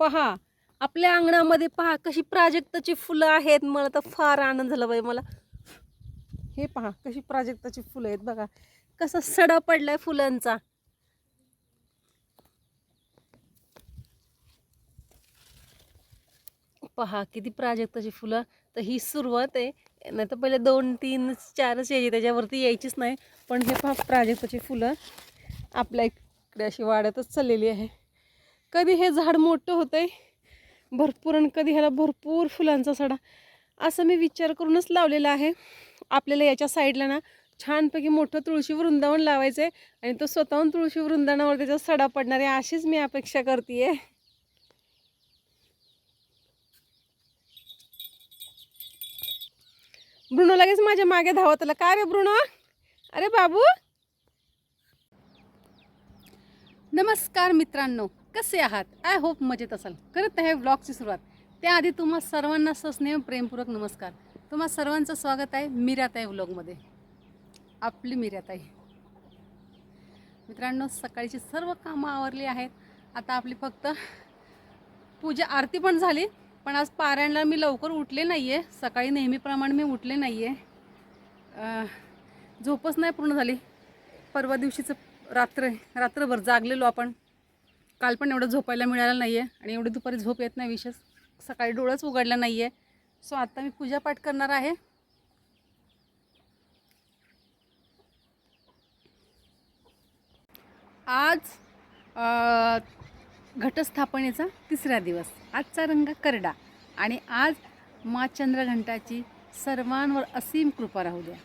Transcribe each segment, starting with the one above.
पहा आपल्या अंगणामध्ये पहा कशी प्राजक्ताची फुलं आहेत. मला तर फार आनंद झाला बाई मला. हे पहा कशी प्राजक्ताची फुलं आहेत बघा. कसा सडा पडलाय फुलांचा. पहा किती प्राजक्ताची फुलं. तर ही सुरुवात आहे. नाही तर पहिले दोन तीन चारच यायची त्याच्यावरती यायचीच नाही. पण हे पहा प्राजक्ताची फुलं आपल्या इकडे अशी वाढतच चाललेली आहे. कधी हे झाड मोठं होतंय भरपूर आणि कधी ह्याला भरपूर फुलांचा सडा. असं मी विचार करूनच लावलेला आहे. आपल्याला याच्या साईडला ना छानपैकी मोठं तुळशी वृंदावन लावायचं आहे आणि तो स्वतःहून तुळशी वृंदावनावर त्याचा सडा पडणार आहे अशीच मी अपेक्षा करते ब्रुनो लगेच माझ्या मागे धावत आला काय रे ब्रुनो अरे बाबू! नमस्कार मित्रांनो कसे आहात? आय होप मजेत असाल. करत आहे व्लॉगची सुरुवात. त्याआधी तुम्हा सर्वांना सस्नेह प्रेमपूर्वक नमस्कार. तुम्हा सर्वांचं स्वागत आहे मिराताई व्लॉगमध्ये आपली मिराताई. मित्रांनो सकाळची सर्व कामं आवरली आहेत. आता आपली फक्त पूजा आरती पण झाली पण आज पारायणला मी लवकर उठले नाही आहे सकाळी नेहमीप्रमाणे मी उठले नाही आहे झोपच नाही पूर्ण झाली. परवा दिवशीचं रात्र रात्रभर जागलेलो आपण. काल पण एवढं झोपायला मिळालं नाही आहे आणि एवढी दुपारी झोप येत नाही विशेष. सकाळी डोळंच उघडला नाही आहे सो आत्ता मी पूजापाठ करणार आहे. आज घटस्थापनेचा तिसरा दिवस. आजचा रंग करडा. आणि आज मा चंद्रघंटाची सर्वांवर असीम कृपा राहू द्या.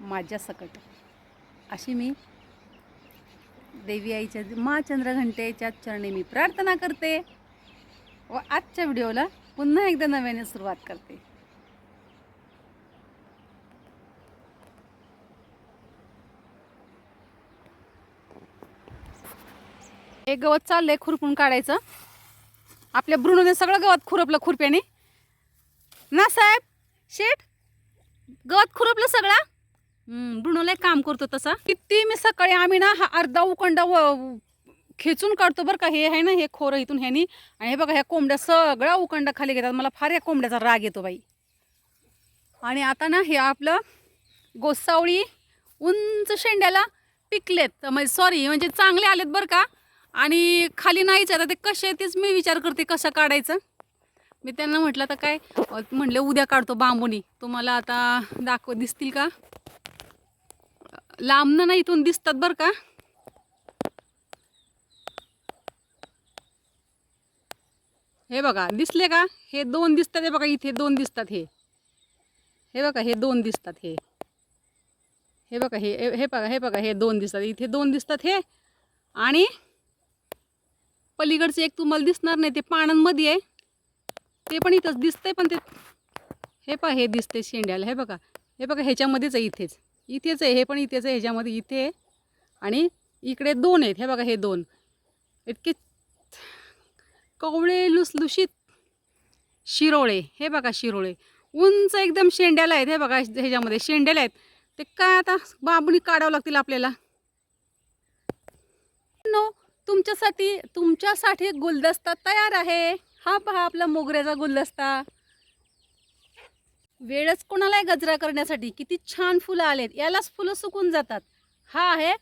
माझ्या सकट. अशी मी देवी आईच्या मा चंद्रघंटेच्या चरणी मी प्रार्थना करते. व आजच्या व्हिडिओला पुन्हा एकदा नव्याने सुरुवात करते. हे गवत चाललंय खुरपून काढायचं. आपल्या भ्रुणूने सगळं गवत खुरपलं खुरप्याने. ना साहेब शेठ गवत खुरपलं सगळं? ब्रुणोला एक काम करतो तसा. किती मी सकाळी आम्ही ना हा अर्धा उकंडा व खेचून काढतो बरं का. हे आहे ना हे खोरं इथून ह्यानी. आणि हे बघा ह्या कोंबड्या सगळा उकंडा खाली घेतात. मला फार या कोंबड्याचा राग येतो बाई. आणि आता ना हे आपलं गोसावळी उंच शेंड्याला पिकलेत. म्हणजे सॉरी म्हणजे चांगले आलेत बरं का. आणि खाली नाहीच आता ते कसे तेच मी विचार करते कसं काढायचं. मी त्यांना म्हटलं आता काय म्हणले उद्या काढतो बांबुनी. तुम्हाला आता दाखव दिसतील का? लांबनं ना इथून दिसतात बरं का? हे बघा दिसले का? हे दोन दिसतात हे बघा इथे दोन दिसतात हे. हे बघा हे दोन दिसतात हे. हे बघा हे हे- बघा हे बघा हे दोन दिसतात. इथे दोन दिसतात हे. आणि पलीकडचे एक तुम्हाला दिसणार नाही ते पानांमध्ये आहे. ते पण इथंच दिसतंय पण ते हे पहा हे दिसते शेंड्याला. हे बघा हे बघा ह्याच्यामध्येच आहे इथेच. इथेच आहे हे पण इथेच आहे ह्याच्यामध्ये इथे आणि इकडे दोन आहेत हे बघा हे दोन. इतके कवळे लुसलुशीत शिरोळे हे बघा शिरोळे. उंच एकदम शेंड्याला आहेत हे बघा ह्याच्यामध्ये शेंड्याला आहेत. ते काय आता बाबुनी काढावं लागतील आपल्याला? नो तुमच्यासाठी तुमच्यासाठी गुलदस्ता तयार आहे. हा पहा आपला मोगऱ्याचा गुलदस्ता. वेळच कोणालाही गजरा करण्यासाठी किती छान फुलं आलेत यालाच फुलं सुकून जातात. हा आहे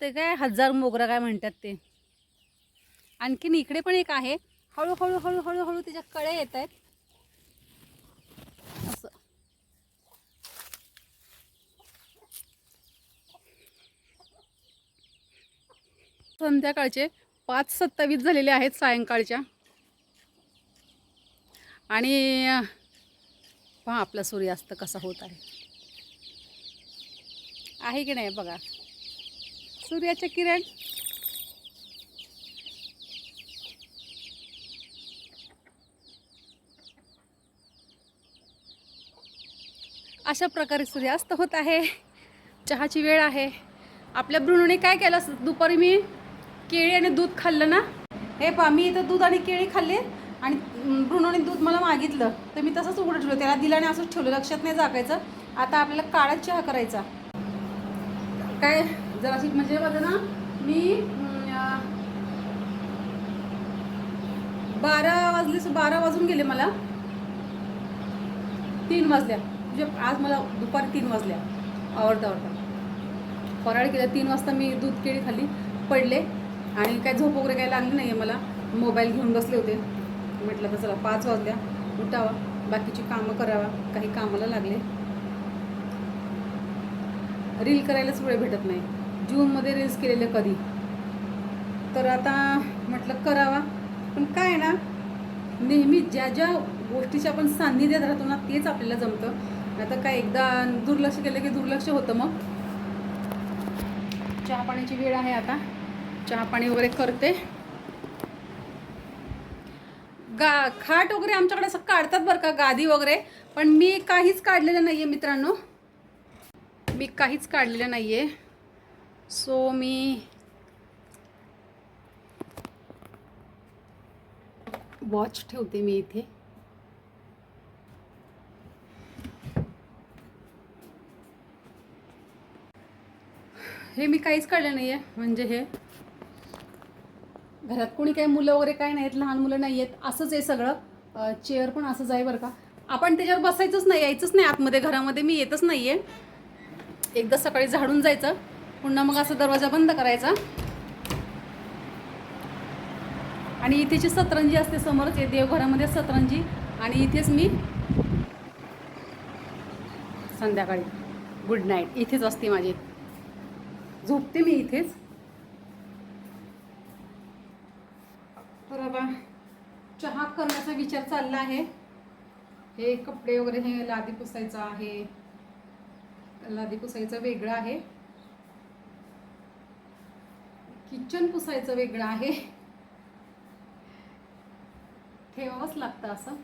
ते काय हजार मोगरा काय म्हणतात ते. आणखीन इकडे पण एक आहे हळूहळू हळूहळू हळू त्याच्या कळ्या येत आहेत. असं. संध्याकाळचे पाच सत्तावीस झालेले आहेत सायंकाळच्या. आणि पहा आपला सूर्यास्त कसा होत आहे. आहे की नाही बघा. सूर्याचे किरण. अशा प्रकारे सूर्यास्त होत आहे. चहाची वेळ आहे. आपल्या भ्रूणने काय केलं? दुपारी मी केळी आणि दूध खाल्लं ना? हे पहा मी इथं दूध आणि केळी खाल्ली. आणि ब्रुणोने दूध मला मागितलं तर मी तसंच उघडं ठेवलं. त्याला दिलं आणि असंच ठेवलं. लक्षात नाही झाकायचं. आता आपल्याला काळा चहा करायचा. काय जराशी म्हणजे बघा ना मी बारा वाजले बारा वाजून गेले मला. तीन वाजल्या. म्हणजे आज मला दुपारी तीन वाजल्या. आवडता आवडता फराळ केला. तीन वाजता मी दूध केळी खाली पडले. आणि काय झोप वगैरे काय लागली नाही आहे मला. मोबाईल घेऊन बसले होते. म्हटलं तर चला पाच वाजल्या उठावा बाकीची कामं करावा काही कामाला लागले. रील करायलाच वेळ भेटत नाही. जूनमध्ये रील्स केलेले कधी? तर आता म्हटलं करावा. पण काय आहे ना नेहमी ज्या ज्या गोष्टीच्या आपण सान्निध्यात राहतो ना तेच आपल्याला जमतं. आता काय एकदा दुर्लक्ष केलं की दुर्लक्ष होतं मग? चहा पाण्याची वेळ आहे आता. चहा पाणी वगैरे करते. गा खाट वगैरे आमच्याकडे असं काढतात बरं का गादी वगैरे. पण मी काहीच काढलेलं नाही आहे मित्रांनो. मी काहीच काढलेलं नाही आहे सो मी वॉच ठेवते मी इथे. हे मी काहीच काढलं नाही आहे म्हणजे हे. घरात कोणी काही मुलं वगैरे काय नाहीत लहान मुलं नाही आहेत असंच आहे सगळं. चेअर पण असंच आहे बरं का. आपण त्याच्यावर बसायचंच नाही यायचंच नाही आतमध्ये घरामध्ये मी येतच नाही आहे एकदा सकाळी झाडून जायचं पुन्हा मग असा दरवाजा बंद करायचा. आणि इथेची सतरंजी असते समोरच देवघरामध्ये सतरंजी आणि इथेच मी संध्याकाळी. गुड नाईट इथेच असते माझी. झोपते मी इथेच. तर चहा करण्याचा विचार चालला आहे. हे कपडे वगैरे हे लादी पुसायचं आहे. लादी पुसायचं वेगळं आहे. किचन पुसायचं वेगळं आहे. ठेवावंच लागतं असं.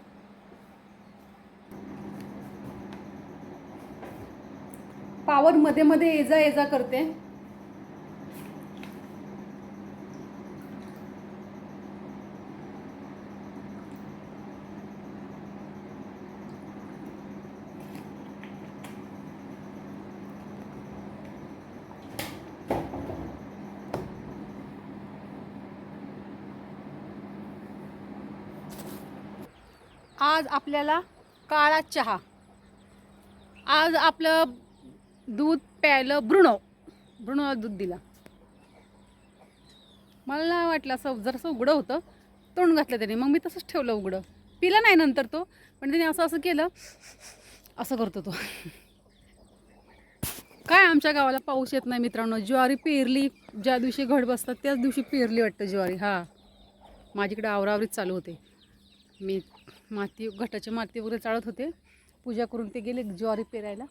पावर मध्ये मध्ये एजा एजा करते. आज आपल्याला काळा चहा. आज आपलं दूध प्यायलं ब्रुणो ब्रुणोला दूध दिला. मला नाही वाटलं असं जरासं उघडं होतं तोंड घातलं त्याने. मग मी तसंच ठेवलं उघडं. पिला नाही नंतर तो पण त्याने असं असं केलं असं करतो तो. काय आमच्या गावाला पाऊस येत नाही मित्रांनो. ज्वारी पेरली ज्या दिवशी घड बसतात त्याच दिवशी पेरली वाटतं ज्वारी. हां. माझ्याकडे आवरावरीच चालू होते. मी माती घटाची माती वगैरे चाळत होते. पूजा करून ते गेले ज्वारी पेरायला.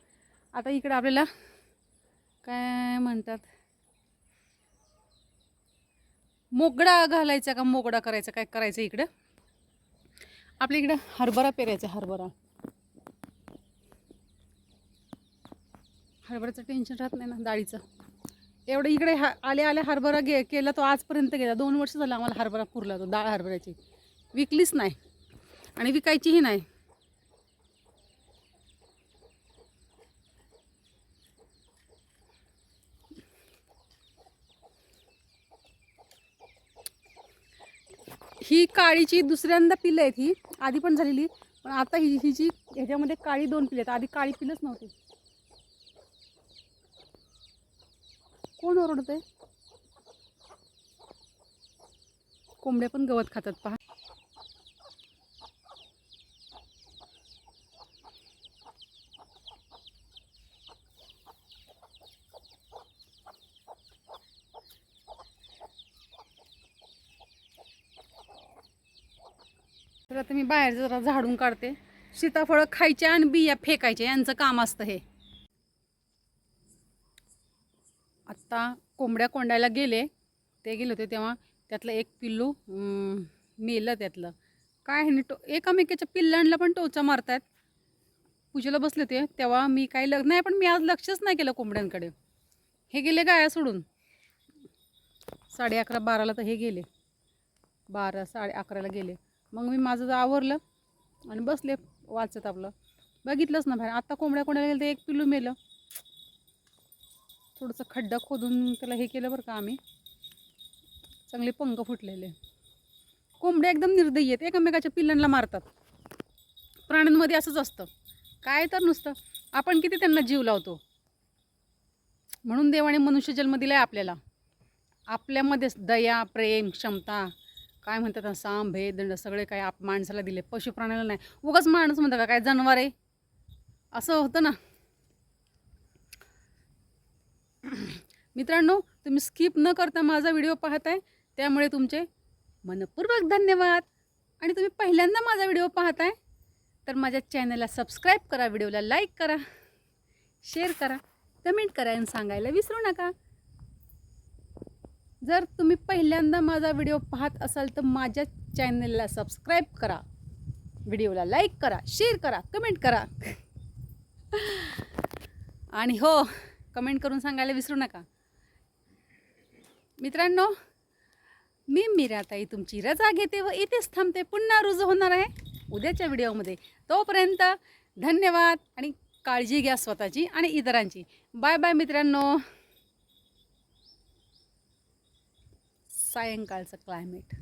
आता इकडं आपल्याला काय म्हणतात? मोगडा घालायचा का मोगडा करायचा? काय करायचं इकडं? आपल्या इकडं हरभरा पेरायचा हरभरा. हरभऱ्याचं टेन्शन राहत नाही ना डाळीचं. एवढं इकडे हा आले आले हरभरा गे केला तो आजपर्यंत गेला. दोन वर्ष झालं आम्हाला हरभरा पुरला तो डाळ हरभऱ्याची. विकलीच नाही. आणि विकायचीही नाही. ही काळीची दुसऱ्यांदा पिलं आहेत ही. आधी पण झालेली. पण आता ही ही जी ह्याच्यामध्ये काळी दोन पिले आहेत. आधी काळी पिलंच नव्हती. कोण ओरडतंय? कोंबड्या पण गवत खातात पहा. तर आता मी बाहेर जरा झाडून काढते. सीताफळं खायचे आणि बिया फेकायचे यांचं काम असतं हे. आत्ता कोंबड्या कोंडायला गेले. ते गेले होते तेव्हा. त्यातलं एक पिल्लू मेलं त्यातलं. काय ह्याने टो एकामेकाच्या पिल्लांना पण टोचा मारतात पूजेला बसले होते. तेव्हा मी काही लग नाही पण मी आज लक्षच नाही केलं कोंबड्यांकडे. हे गेले गाया सोडून. साडे अकरा बाराला तर हे गेले. बारा साडे अकराला गेले. मग मी माझं जर आवरलं आणि बसले वाचत आपलं. बघितलंच ना बाहेर. आत्ता कोंबड्या कोणाला गेलं तर एक पिल्लू मेलं. थोडंसं खड्डा खोदून त्याला हे केलं बरं का आम्ही. चांगले पंख फुटलेले. कोंबड्या एकदम निर्दयी आहेत. एकमेकाच्या पिल्लांना मारतात. प्राण्यांमध्ये असंच असतं. काय तर नुसतं. आपण किती त्यांना जीव लावतो? म्हणून देवाने मनुष्य जन्म दिला आहे आपल्याला. आपल्यामध्येच दया प्रेम क्षमता काय म्हणतात ना, साम भेद दंड सगळे काय आप माणसाला दिले. पशुप्राण्याला नाही. उगाच माणूस म्हणतं का काय जनावर आहे? असं होतं ना. मित्रांनो तुम्ही स्किप न करता माझा व्हिडिओ पाहताय. त्यामुळे तुमचे मनपूर्वक धन्यवाद. आणि तुम्ही पहिल्यांदा माझा व्हिडिओ पाहताय तर माझ्या चॅनलला सबस्क्राईब करा व्हिडिओला लाईक करा शेअर करा कमेंट करा आणि सांगायला विसरू नका. जर तुम्ही पहिल्यांदा माझा व्हिडिओ पाहत असाल तर माझ्या चॅनलला सबस्क्राईब करा. व्हिडिओला लाईक करा शेअर करा कमेंट करा. आणि हो कमेंट करून सांगायला विसरू नका. मित्रांनो मी मीराताई तुमची रजा घेते व इथेच थांबते. पुन्हा रुजू होणार आहे उद्याच्या व्हिडिओमध्ये. तोपर्यंत धन्यवाद आणि काळजी घ्या स्वतःची आणि इतरांची. बाय बाय मित्रांनो. सायंकाळचं क्लायमेट